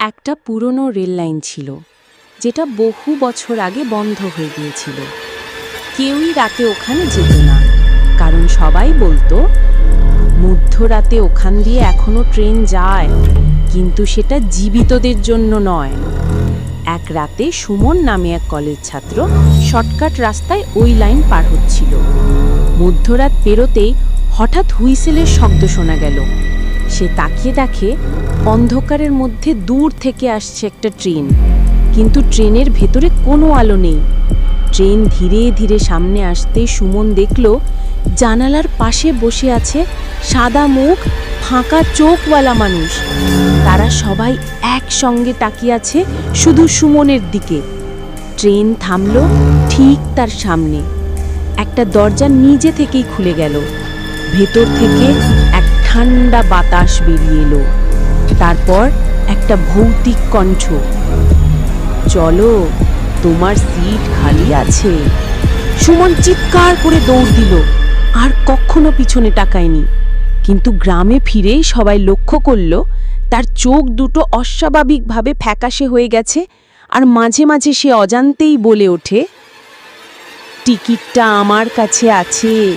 একটা পুরনো rail line ছিল, যেটা বহু বছর আগে বন্ধ হয়ে গিয়েছিল। কেউই রাতে ওখানে যেত না, কারণ সবাই বলতো, মধ্যরাতে ওখান দিয়ে এখনও ট্রেন যায়, কিন্তু সেটা জীবিতদের জন্য নয়। এক রাতে সুমন নামে এক কলেজ ছাত্র শর্টকাট রাস্তায় ওই লাইন পার হচ্ছিল। মধ্যরাত পেরোতেই হঠাৎ হুইসেলের শব্দ শোনা গেল। সে তাকিয়ে দেখে অন্ধকারের মধ্যে দূর থেকে আসছে একটা ট্রেন। কিন্তু ট্রেনের ভেতরে কোনো আলো নেই। ট্রেন ধীরে ধীরে সামনে আসতে সুমন দেখল, জানালার পাশে বসে আছে সাদা মুখ, ফাঁকা চোখওয়ালা মানুষ। তারা সবাই একসঙ্গে তাকিয়ে আছে শুধু সুমনের দিকে। ট্রেন থামলো ঠিক তার সামনে। একটা দরজা নিজে থেকেই খুলে গেল। ভেতর থেকে ঠান্ডা বাতাস বেরিয়ে এলো। তারপর একটা ভৌতিক কণ্ঠ। চলো, তোমার সিট খালি আছে। সুমন চিৎকার করে দৌড় দিল। আর কখনো পিছনে টাকায়নি কিন্তু গ্রামে ফিরেই সবাই লক্ষ্য করল, তার চোখ দুটো অস্বাভাবিকভাবে ফ্যাকাশে হয়ে গেছে আর মাঝে মাঝে সে অজান্তেই বলে ওঠে, টিকিটটা আমার কাছে আছে।